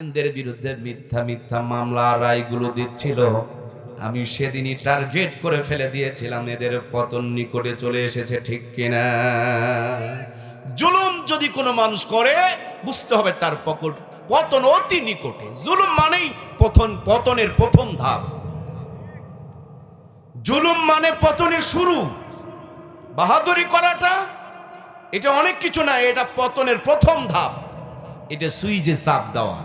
দের বিরুদ্ধে মিথ্যা মিথ্যা মামলা, রায়গুলো দিচ্ছিল। আমি সেদিনই টার্গেট করে ফেলে দিয়েছিলাম, এদের পতন নিকটে চলে এসেছে, ঠিক কিনা? জুলুম যদি কোনো মানুষ করে, বুঝতে হবে তার পকট, পতন অতি নিকটে। জুলুম মানেই পতন পতনের প্রথম ধাপ। জুলুম মানে পতনের শুরু। বাহাদুরি করাটা, এটা অনেক কিছু না, এটা পতনের প্রথম ধাপ। এটা সুইচে চাপ দেওয়া।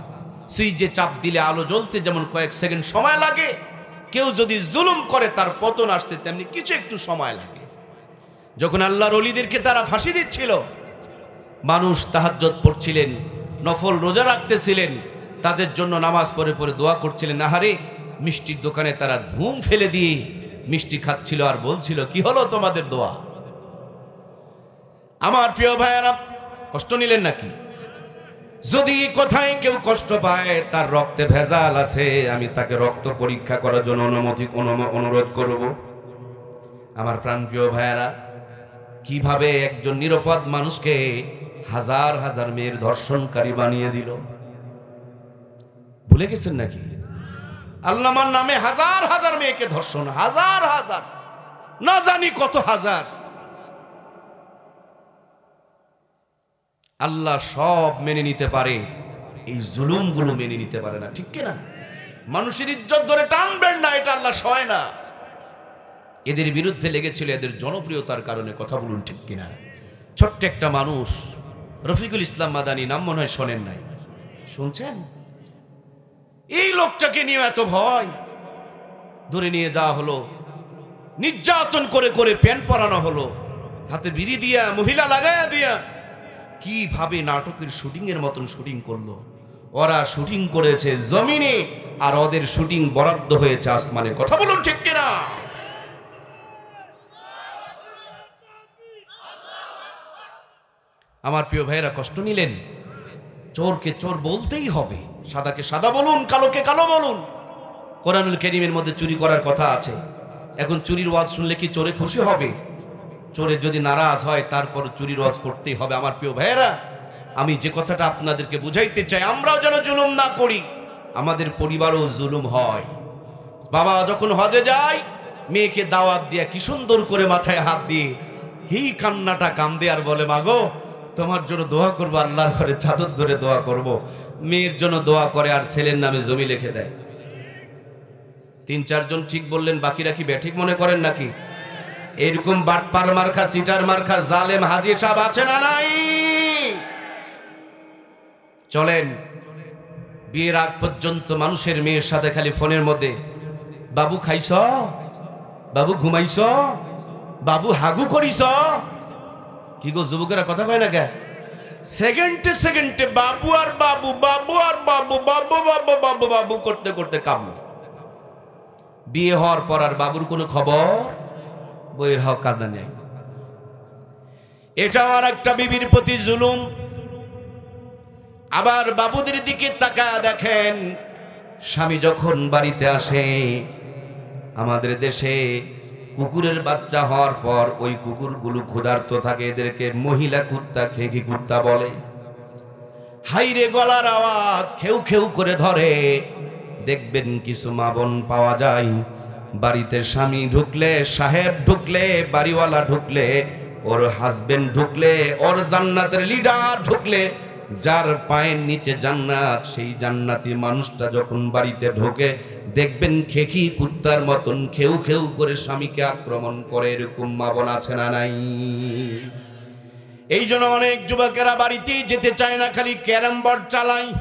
সুইচে চাপ দিলে আলো জ্বলতে যেমন কয়েক সেকেন্ড সময় লাগে, কেউ যদি জুলুম করে তার পতন আসতে তেমনি কিছু একটু সময় লাগে। যখন আল্লাহর অলিদেরকে তারা ফাঁসি দিচ্ছিল, মানুষ তাহাজ্জত পড়ছিলেন, নফল রোজা রাখতেছিলেন, তাদের জন্য নামাজ পড়ে পড়ে দোয়া করছিলেন, আহারে, মিষ্টির দোকানে তারা ধুম ফেলে দিয়ে মিষ্টি খাচ্ছিল আর বলছিল, কি হলো তোমাদের দোয়া? আমার প্রিয় ভাইয়ারা, কষ্ট নিলেন নাকি? যদি কোথায় কেউ কষ্ট পায়, তার রক্তে ভেজাল আছে, আমি তাকে রক্ত পরীক্ষা করার জন্য অনুমতি অনুরোধ করব। আমার প্রাণপ্রিয় ভাইয়ারা, কীভাবে একজন নিরাপদ মানুষকে হাজার হাজার মেয়ের ধর্ষণকারী বানিয়ে দিল? ভুলে গেছেন নাকি? আল্লামার নামে হাজার হাজার মেয়েকে ধর্ষণ, হাজার হাজার, না জানি কত হাজার। আল্লাহ সব মেনে নিতে পারে। এই জুলুমগুলো মেনে নিতে পারে না, ঠিক কিনা? মানুষের ইজ্জত ধরে টানবেন না, এটা আল্লাহ সয় না। এদের বিরুদ্ধে লেগেছিল এদের জনপ্রিয়তার কারণে, কথা বলুন ঠিক কিনা? ছোট্ট একটা মানুষ, রফিকুল ইসলাম মাদানি, নাম মনে হয় শোনেন নাই। শুনছেন? এই লোকটাকে নিয়ে এত ভয়। ধরে নিয়ে যাওয়া হলো, নির্যাতন করে করে প্যান পরানো হলো, হাতে বিড়ি দিয়া, মহিলা লাগায়া দিয়া কীভাবে নাটকের শুটিং এর মতন শুটিং করল? ওরা শুটিং করেছে জমিনে আর ওদের শুটিং বরাদ্দ হয়েছে আসমানে। কথা বলুন ঠিক কিনা? আমার প্রিয় ভাইয়েরা, কষ্ট নিলেন? চোরকে চোর বলতেই হবে। সাদাকে সাদা বলুন, কালোকে কালো বলুন। কোরআনুল কেরিমের মধ্যে চুরি করার কথা আছে। এখন চুরির ওয়াজ শুনলে কি চোরে খুশি হবে? চোরে যদি নারাজ হয়, তারপর চুরি ওয়াজ করতেই হবে। আমার প্রিয় ভাইয়েরা, আমি যে কথাটা আপনাদেরকে বুঝাইতে চাই, আমরাও যেন জুলুম না করি। আমাদের পরিবারও জুলুম হয়। বাবা যখন হজে যায়, মেয়েকে দাওয়াত দিয়ে কি সুন্দর করে মাথায় হাত দিয়ে এই কান্নাটা কান্দে আর বলে মাগো তোমার জন্য দোয়া করব, আল্লাহর ঘরে চাদর ধরে দোয়া করব। মেয়ের জন্য দোয়া করে আর ছেলের নামে জমি লিখে দেয়। তিন চারজন ঠিক বললেন, বাকিরা কি ব্যাঠিক মনে করেন নাকি? এরকম বাটপার মার্খা সিটার মার্খা জালেম হাজি সাহেব আছে না নাই? চলেন, বিয়ের আগ পর্যন্ত মানুষের মেয়ের সাথে খালি ফোনের মধ্যে, বাবু খাইছ? বাবু ঘুমাইছ? বাবু হাগু করিস কি গো, যুবকেরা কথা কয় না কে? সেকেন্ডে সেকেন্ডে বাবু আর বাবু বাবু আর বাবু বাবু বাবু বাবু বাবু করতে করতে কাবু বিয়ে হওয়ার পর আর বাবুর কোনো খবর? বইয়ের হক কান্না নেই এটা আমার একটা বিবির প্রতি জুলুম। আবার বাবুদের দিকে তাকা দেখেন, স্বামী যখন বাড়িতে আসে, আমাদের দেশে কুকুরের বাচ্চা হওয়ার পর ওই কুকুরগুলো ক্ষুধার্ত থাকে, এদেরকে মহিলা কুত্তা, খেকি কুত্তা বলে। হাইরে গলার আওয়াজ, খেউ খেউ করে ধরে, দেখবেন কিছু মাবন পাওয়া যায়। বাড়িতে স্বামী ঢুকলে, সাহেব ঢুকলে, বাড়িওয়ালা ঢুকলে, ওর হাজবেন্ড ঢুকলে, ওর জান্নাতের লিডার ঢুকলে, যার পায়ের নিচে জান্নাত, সেই জান্নাতি মানুষটা যখন বাড়িতে ঢোকে, দেখবেন খেকি কুত্তার মতন খেউ খেউ করে স্বামীকে আক্রমণ করে, এরকম মাবন আছে না নাই? এই জন্য অনেক যুবকেরা বাড়িতেই যেতে চায় না, খালি ক্যারাম বোর্ড চালায়।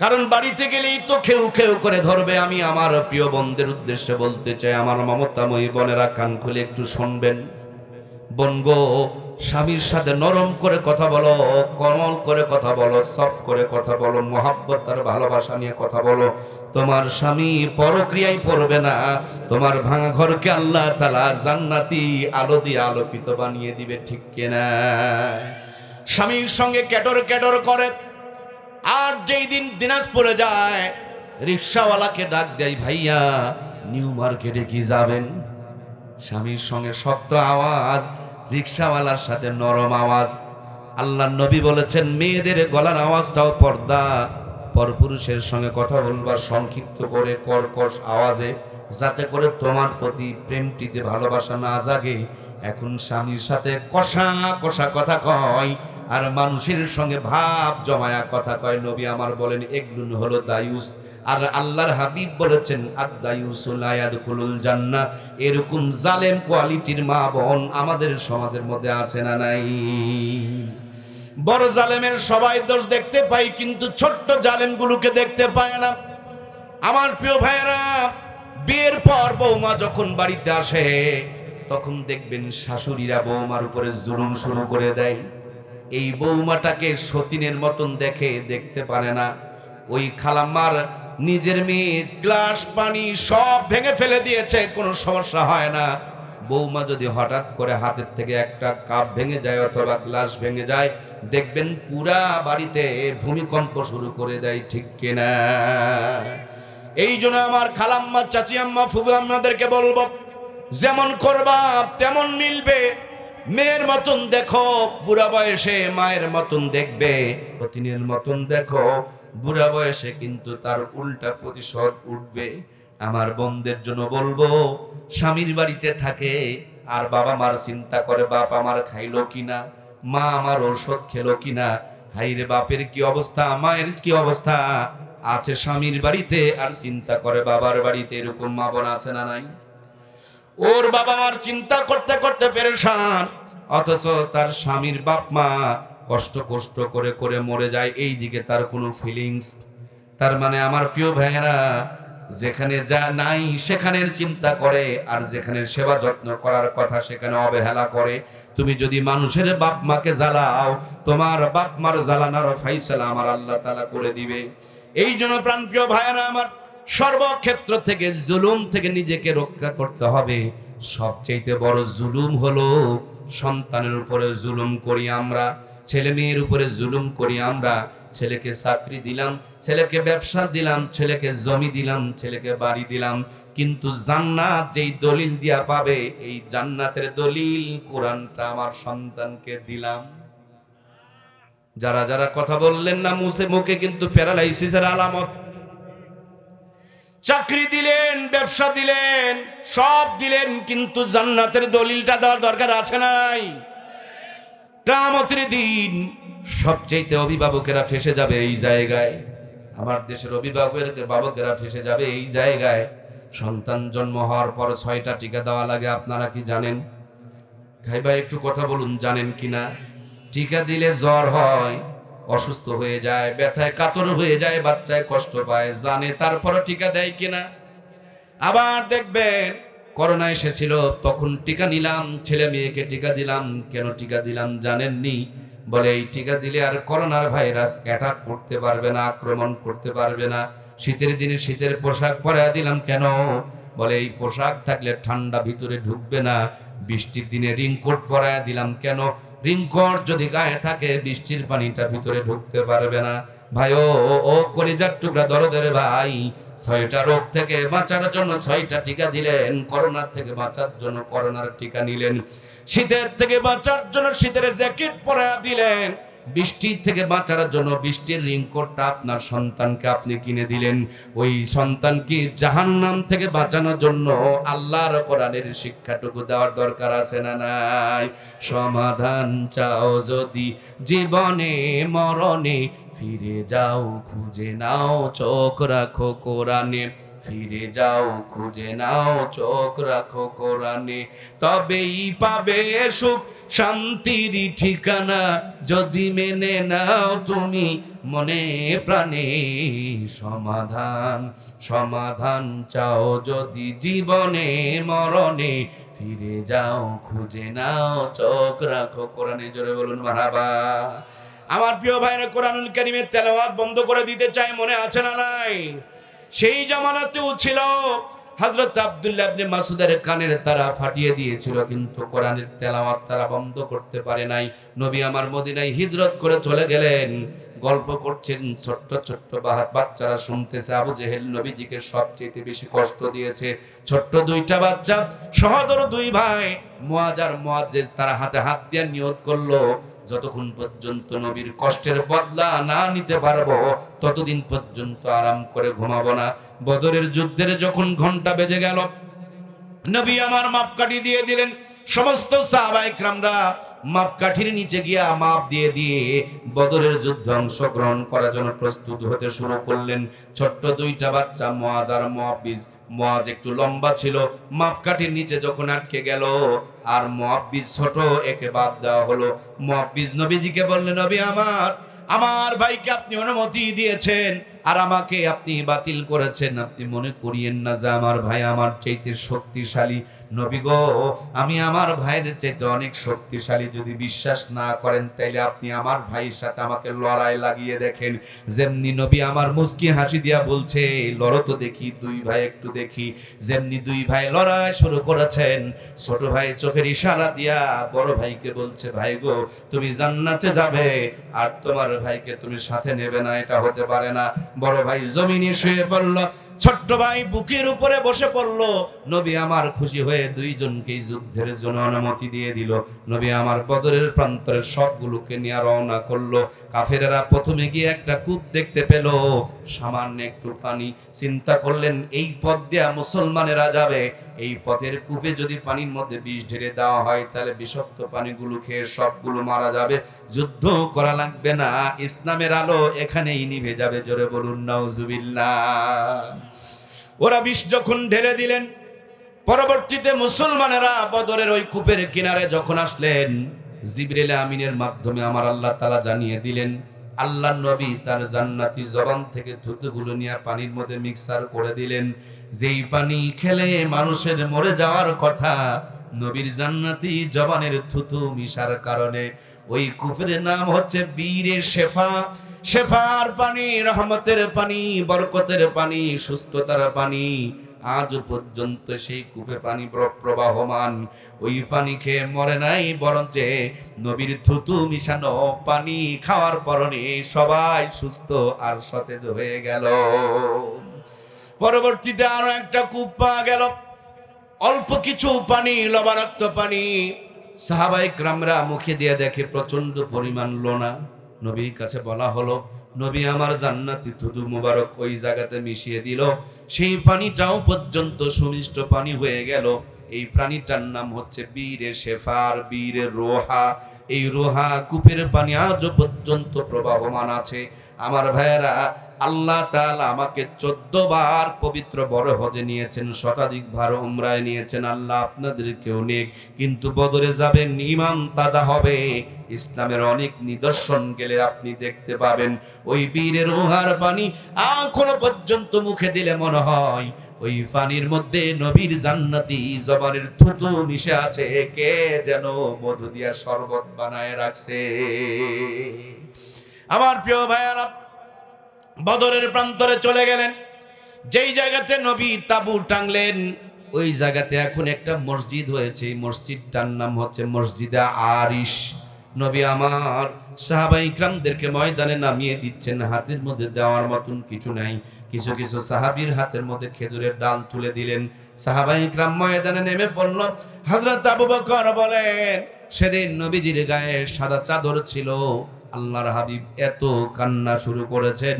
কারণ বাড়িতে গেলেই তো খেউ খেউ করে ধরবে। আমি আমার প্রিয় বন্ধের উদ্দেশ্যে বলতে চাই, আমার মমতাময়ী বোনেরা কান খুলে একটু শুনবেন। বোন গো, স্বামীর সাথে নরম করে কথা বলো, কমল করে কথা বলো, সফট করে কথা বলো, মোহাব্বত আর ভালোবাসা নিয়ে কথা বলো। তোমার স্বামী পরক্রিয়ায় পড়বে না, তোমার ভাঙা ঘরকে আল্লাহ তালা জান্নাতি আলো দিয়ে আলোকিত বানিয়ে দিবে, ঠিক কেনা? স্বামীর সঙ্গে ক্যাটর ক্যাটর করে আর যেই দিন দিনাজপুরে যায়, রিক্সাওয়ালাকে ডাক দেয়, ভাইয়া, নিউ মার্কেটে কি যাবেন? স্বামীর সঙ্গে শক্ত আওয়াজ, রিক্সাওয়ালার সাথে নরম আওয়াজ। আল্লাহ নবী বলেছেন, মেয়েদের গলার আওয়াজটাও পর্দা। পরপুরুষের সঙ্গে কথা বলবার সংক্ষিপ্ত করে কর্কশ আওয়াজে, যাতে করে তোমার প্রতি প্রেমটিতে ভালোবাসা না জাগে। এখন স্বামীর সাথে কষা কষা কথা কয় আর মানুষের সঙ্গে ভাব জমায়া কথা কয়, নবী আমার বলেন, এগুলো হলো দায়ুস। আর আল্লাহর হাবিব বলেছেন আদায়ুসুল জান্না এরকম জালেম কোয়ালিটির মা বোন আমাদের সমাজের মধ্যে আছে না নাই? বড় জালেমের সবাই দোষ দেখতে পাই কিন্তু ছোট্ট জালেমগুলোকে দেখতে পায় না। আমার প্রিয় ভাইয়েরা, বিয়ের পর বৌমা যখন বাড়িতে আসে, তখন দেখবেন শাশুড়িরা বৌমার উপরে জুলুম শুরু করে দেয়। এই বৌমাটাকে সতীনের মতন দেখে দেখতে পারে না। ওই খালাম্মার নিজের মেয়ে গ্লাস, পানি সব ভেঙে ফেলে দিয়েছে, কোনো সমস্যা হয় না। বৌমা যদি হঠাৎ করে হাতের থেকে একটা কাপ ভেঙে যায় অথবা গ্লাস ভেঙে যায়, দেখবেন পুরা বাড়িতে ভূমিকম্প শুরু করে দেয়, ঠিক কিনা? এই জন্য আমার খালাম্মা, চাচি আম্মা ফুবু আম্মাদেরকে বলব, যেমন করবা, তেমন মিলবে। মেয়ের মতন দেখো, বুড়া বয়সে মায়ের মতন দেখবে। সতীনের মতন দেখো, বুড়া বয়সে কিন্তু তার উল্টা প্রতিশোধ উঠবে। আমার বন্ধের জন্য বলব, স্বামীর বাড়িতে থাকে, আর বাবা মার চিন্তা করে বাপ আমার খাইলো কিনা, মা আমার ঔষধ খেলো কিনা। হাইরে বাপের কি অবস্থা, মায়ের কি অবস্থা? আছে স্বামীর বাড়িতে, আর চিন্তা করে বাবার বাড়িতে এরকম মা বোন আছে না নাই? ওর বাবা মার চিন্তা করতে করতে পেরেশান, অথচ তার স্বামীর বাপ মা কষ্ট কষ্ট করে করে মরে যায় এই দিকে তার কোনো ফিলিংস তার মানে আমার প্রিয় ভাইয়েরা, যেখানে যা নাই সেখানের চিন্তা করে, আর যেখানে সেবা যত্ন করার কথা সেখানে অবহেলা করে। তুমি যদি মানুষের বাপ মাকে জ্বালাও, তোমার বাপ মার জ্বালানোর ফাইসালা আমার আল্লাহ তালা করে দিবে। এই জন্য প্রাণপ্রিয় ভাইয়েরা আমার সর্বক্ষেত্র থেকে, জুলুম থেকে নিজেকে রক্ষা করতে হবে। সবচেয়ে বড় জুলুম হলো সন্তানের উপরে জুলুম করি আমরা, ছেলে মেয়ের উপরে জুলুম করি আমরা। ছেলেকে চাকরি দিলাম, ছেলেকে ব্যবসা দিলাম, ছেলেকে জমি দিলাম, ছেলেকে বাড়ি দিলাম। কিন্তু জান্নাত যেই দলিল দিয়া পাবে, এই জান্নাতের দলিল কোরআনটা আমার সন্তানকে দিলাম। যারা যারা কথা বললেন না মুসে মুখে কিন্তু প্যারালাইসিসের আলামত। চাকরি দিলেন, ব্যবসা দিলেন, সব দিলেন, কিন্তু জান্নাতের দলিলটা দেওয়ার দরকার আছে নাই। কামতের দিন সবচেয়ে অভিভাবকেরা ফেসে যাবে এই জায়গায়। আমার দেশের অভিভাবকের বাবকেরা ফেসে যাবে এই জায়গায়। সন্তান জন্ম হওয়ার পর ছয়টা টিকা দেওয়া লাগে, আপনারা কি জানেন? ভাই ভাই, একটু কথা বলুন, জানেন কিনা? টিকা দিলে জ্বর হয় অসুস্থ হয়ে যায়, ব্যথায় কাতর হয়ে যায়, বাচ্চায় কষ্ট পায়, জানে তারপর টিকা দেয় কিনা। আবার দেখবেন, করোনা এসেছিল, তখন টিকা নিলাম, ছেলে মেয়েকে টিকা দিলাম, কেন টিকা দিলাম জানেননি? বলে, এই টিকা দিলে আর করোনার ভাইরাস অ্যাটাক করতে পারবে না, আক্রমণ করতে পারবে না। শীতের দিনে শীতের পোশাক পরাইয়া দিলাম কেন? বলে, এই পোশাক থাকলে ঠান্ডা ভিতরে ঢুকবে না, বৃষ্টির দিনে রিংকোট পরাইয়া দিলাম কেন? রিংকোট যদি গায়ে থাকে, বৃষ্টির পানিটা ভিতরে ঢুকতে পারবে না। ভাই ও- ও, কলিজার টুকরা দরদের ভাই, ছয়টা রোগ থেকে বাঁচার জন্য ছয়টা টিকা দিলেন, করোনার থেকে বাঁচার জন্য করোনার টিকা নিলেন। শীতের থেকে বাঁচার জন্য শীতের জ্যাকেট পরা দিলেন। বৃষ্টির থেকে বাঁচার জন্য বৃষ্টির রিংকোটটা আপনার সন্তানকে আপনি কিনে দিলেন। ওই সন্তানকে জাহান্নাম থেকে বাঁচানোর জন্য আল্লাহর কোরআনের শিক্ষাটুকু দেওয়ার দরকার আছে না নাই? সমাধান চাও যদি জীবনে, মরণে, ফিরে যাও, খুঁজে নাও, চোখ রাখো কোরআনে। ফিরে যাও, খুঁজে নাও, চোখ রাখো কোরআনে। তবেই পাবে সুখ, শান্তির ঠিকানা যদি মেনে নাও তুমি মনে প্রাণে সমাধান। সমাধান চাও যদি জীবনে, মরণে। ফিরে যাও, খুঁজে নাও, চোখ রাখো কোরআনে। জোরে বলুন, মারাবা। আমার প্রিয় ভাইরা, কোরআনুল কারিমের তেলাওয়াত বন্ধ করে দিতে চাই মনে আছে না নাই? সেই জামানাতেও ছিল। হযরত আব্দুল্লাহ ইবনে মাসুদের কানের তারা ফাটিয়ে দিয়েছিল, কিন্তু কোরআনের তেলাওয়াত তারা বন্ধ করতে পারে নাই। নবী আমার মদিনায় হিজরত করে চলে গেলেন। গল্প করছেন ছোট্ট ছোট্ট বাচ্চারা শুনতেছে, আবু জেহেল নবীজিকে সবচেয়ে বেশি কষ্ট দিয়েছে। ছোট্ট দুইটা বাচ্চা, সহদর দুই ভাই মুয়াজার মুয়াজ্জেজ তারা হাতে হাত দিয়ে নিয়ত করল। যতক্ষণ পর্যন্ত নবীর কষ্টের বদলা না নিতে পারব, ততদিন পর্যন্ত আরাম করে ঘুমাবো না। বদরের যুদ্ধের যখন ঘণ্টা বেজে গেল, নবী আমার মাপকাঠি দিয়ে দিলেন সমস্ত সাহাবাইকরামরা মাপকাঠির নিচে গিয়া মাপ দিয়ে দিয়ে বদরের যুদ্ধে অংশগ্রহণ করার জন্য প্রস্তুত হতে শুরু করলেন। ছোট্ট দুইটা বাচ্চা, মোয়াজ আর মোয়াব্বিজ। মোয়াজ একটু লম্বা ছিল, মাপকাঠির নিচে যখন আটকে গেল, আর মোয়াব্বিজ ছোট, একে বাদ দেওয়া হলো। মোয়াব্বিজ নবীজিকে বললেন, নবী আমার আমার ভাইকে আপনি অনুমতি দিয়েছেন, আর আমাকে আপনি বাতিল করেছেন। আপনি মনে করিয়েন না যে আমার ভাই আমার চাইতে শক্তিশালী নবী গো, আমি আমার ভাইয়ের চাইতে অনেক শক্তিশালী। যদি বিশ্বাস না করেন, তাইলে আপনি আমার ভাইয়ের সাথে আমাকে লড়াই লাগিয়ে দেখেন। যেমনি নবী আমার মুস্কি হাসি দিয়া বলছে, লড়ো তো দেখি, দুই ভাই একটু দেখি। যেমনি দুই ভাই লড়াই শুরু করেছেন, ছোট ভাই চোখের ইশারা দিয়া বড় ভাইকে বলছে, ভাই গো, তুমি জান্নাতে যাবে, আর তোমার ভাইকে তুমি সাথে নেবে না, এটা হতে পারে না। বড় ভাই জমিনে শুয়ে পড়ল ছোট্ট ভাই বুকের উপরে বসে পড়ল। নবী আমার খুশি হয়ে দুইজনকেই যুদ্ধের জন্য অনুমতি দিয়ে দিল। নবী আমার বদরের প্রান্তরের সবগুলোকে নিয়ে রওনা করল। কাফেরেরা প্রথমে গিয়ে একটা কূপ দেখতে পেল। সামান্য একটু পানি। চিন্তা করলেন, এই পথ দিয়া মুসলমানেরা যাবে। এই পথের কূপে যদি পানির মধ্যে বিষ ঢেলে দেওয়া হয়, তাহলে বিষাক্ত পানিগুলো খেয়ে সবগুলো মারা যাবে। যুদ্ধ করা লাগবে না, ইসলামের আলো এখানেই নিভে যাবে, জোরে বলুন, নাউজুবিল্লাহ। ওরা বিষ যখন ঢেলে দিলেন, পরবর্তীতে মুসলমানেরা বদরের ওই কূপের কিনারে যখন আসলেন, জিবরেল আমিনের মাধ্যমে আমার আল্লাহ তালা জানিয়ে দিলেন আল্লাহ নবী তার জান্নাতি জবান থেকে থুতুগুলো নিয়ে পানির মধ্যে মিক্সার করে দিলেন। যেই পানি খেলে মানুষের মরে যাওয়ার কথা, নবীর জান্নাতি জবানের থুতু মিশার কারণে ওই কুফের নাম হচ্ছে বীরের শেফা। শেফার পানি, রহমতের পানি, বরকতের পানি, সুস্থতার পানি আজ পর্যন্ত সেই কূপে পানি প্র- প্রবাহমান। ওই পানি খেয়ে মরে নাই, বরঞ্চ নবীর থুতু মিশানো পানি খাওয়ার পরনে সবাই সুস্থ আর সতেজ হয়ে গেল। পরবর্তীতে আরও একটা কূপ পাওয়া গেল। অল্প কিছু পানি, লবণাক্ত পানি। সাহাবাই গ্রামরা মুখে দিয়ে দেখে প্রচণ্ড পরিমাণ লোনা। নবীর কাছে বলা হলো নবী আমার জান্নাতি থুতু মুবারক ওই জায়গাতে মিশিয়ে দিল। সেই পানিটাও পর্যন্ত সুমিষ্ট পানি হয়ে গেল। এই প্রাণীটার নাম হচ্ছে বীরে শেফার বীরে রোহা। এই রোহা কূপের পানি আজও পর্যন্ত প্রবাহমান আছে। আমার ভাইয়েরা আল্লাহ আমাকে চোদ্দ বার পবিত্র বড় হজে নিয়েছেন, শতাধিক ভার উমরায় নিয়েছেন। আল্লাহ আপনাদেরকেও নেক, কিন্তু বদরে যাবেন ইমান তাজা হবে। ইসলামের অনেক নিদর্শন গেলে আপনি দেখতে পাবেন, ওই বীরের উহার পানি এখনও পর্যন্ত মুখে দিলে মনে হয়, ওই পানির মধ্যে নবীর জান্নাতি জবানের থুতু মিশে আছে, কে যেন মধু দিয়া শরবত বানায় রাখছে। আমার প্রিয় ভাইয়ারা বদরের প্রান্তরে চলে গেলেন। যেই জায়গাতে নবী তাবু টাংলেন ওই জায়গাতে এখন একটা মসজিদ হয়েছে। মসজিদটার নাম হচ্ছে মসজিদে আরিশ। নবী আমার সাহাবাই ইকরামদেরকে ময়দানে নামিয়ে দিচ্ছেন, হাতের মধ্যে দেওয়ার মতন কিছু নাই। কিছু কিছু সাহাবীর হাতের মধ্যে খেজুরের ডাল তুলে দিলেন। সাহাবাই ইকরাম ময়দানে নেমে পড়ল হযরত আবু বকর বলেন, সেদিন নবীজির গায়ে সাদা চাদর ছিল। আল্লাহর হাবিব এত কান্না শুরু করেছেন।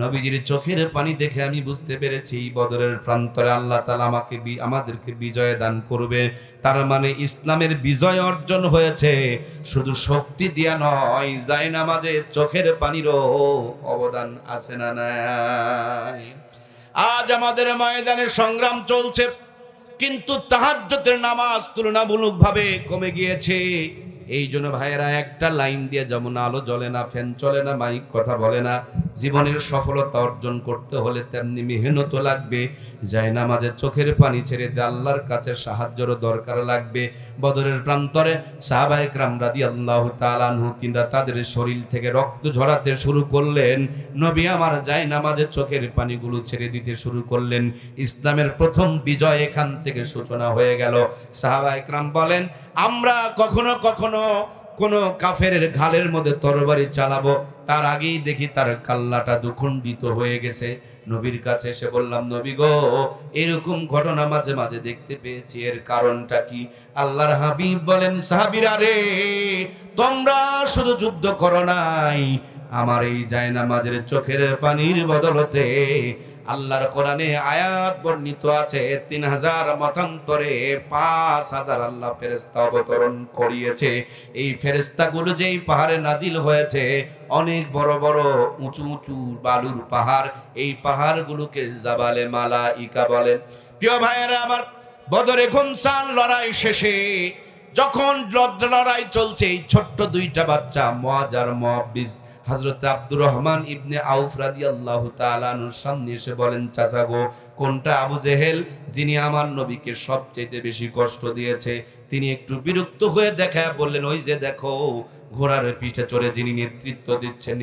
নবীজির চোখের পানি দেখে আমি বুঝতে পেরেছি বদরের প্রান্তরে আল্লাহ তালা আমাকে আমাদেরকে বিজয় দান করবে। তার মানে ইসলামের বিজয় অর্জন হয়েছে। শুধু শক্তি দিয়া নয় যায় নামাজে চোখের পানিরও অবদান আছে না নাই। আজ আমাদের ময়দানে সংগ্রাম চলছে, কিন্তু তাহাজ্জতের নামাজ তুলনামূলকভাবে কমে গিয়েছে। এই জন্য ভাইয়েরা, একটা লাইন দিয়ে যেমন আলো জ্বলে না, ফ্যান চলে না, মাইক কথা বলে না। জীবনের সফলতা অর্জন করতে হলে তেমনি মেহনত লাগবে। যায় না মাঝে চোখের পানি ছেড়ে দিয়ে আল্লাহর কাছে সাহায্যেরও দরকার লাগবে। বদরের প্রান্তরে সাহাবায়ক রাম রাদি আল্লাহ তালানহু তিনরা তাদের শরীর থেকে রক্ত ঝরাতে শুরু করলেন। নবী আমার যায় নামাজে চোখের পানিগুলো ছেড়ে দিতে শুরু করলেন। ইসলামের প্রথম বিজয় এখান থেকে সূচনা হয়ে গেল। সাহাবা একরাম বলেন, আমরা কখনো কখনো কোন কাফের ঘালের মধ্যে তরবারি চালাবো। তার আগেই দেখি তার কাল্লাটা দুখণ্ডিত হয়ে গেছে। নবীর কাছে এসে বললাম, নবী গো, এরকম ঘটনা মাঝে মাঝে দেখতে পেয়েছি। এর কারণটা কি? আল্লাহর হাবিব বলেন, সাহাবিরা রে, তোমরা শুধু যুদ্ধ করো নাই। আমার এই জায়নামাজের চোখের পানির বদলতে আল্লাহর কোরআনে আয়াত বর্ণিত আছে তিন হাজার মতান্তরে পাঁচ হাজার আল্লাহ ফেরেস্তা অবতরণ করিয়েছে। এই ফেরেস্তাগুলো যেই পাহাড়ে নাজিল হয়েছে, অনেক বড় বড় উঁচু উঁচু বালুর পাহাড়, এই পাহাড়গুলোকে জাবালে মালা ইকা বলেন প্রিয় ভাইয়েরা আমার, বদরে ঘুমসান লড়াই শেষে যখন লড়াই চলছে, এই ছোট্ট দুইটা বাচ্চা মুআজার মুআব্বিজ হযরত আব্দুর রহমান ইবনে আউফ রাজি আল্লাহ তালুর সামনে এসে বলেন, চাচা গো, কোনটা আবু জেহেল যিনি আমার নবীকে সবচেয়ে বেশি কষ্ট দিয়েছে? তিনি একটু বিরক্ত হয়ে দেখা বললেন, ওই যে দেখো, ঘোড়ার পিঠে চড়ে যিনি নেতৃত্ব দিচ্ছেন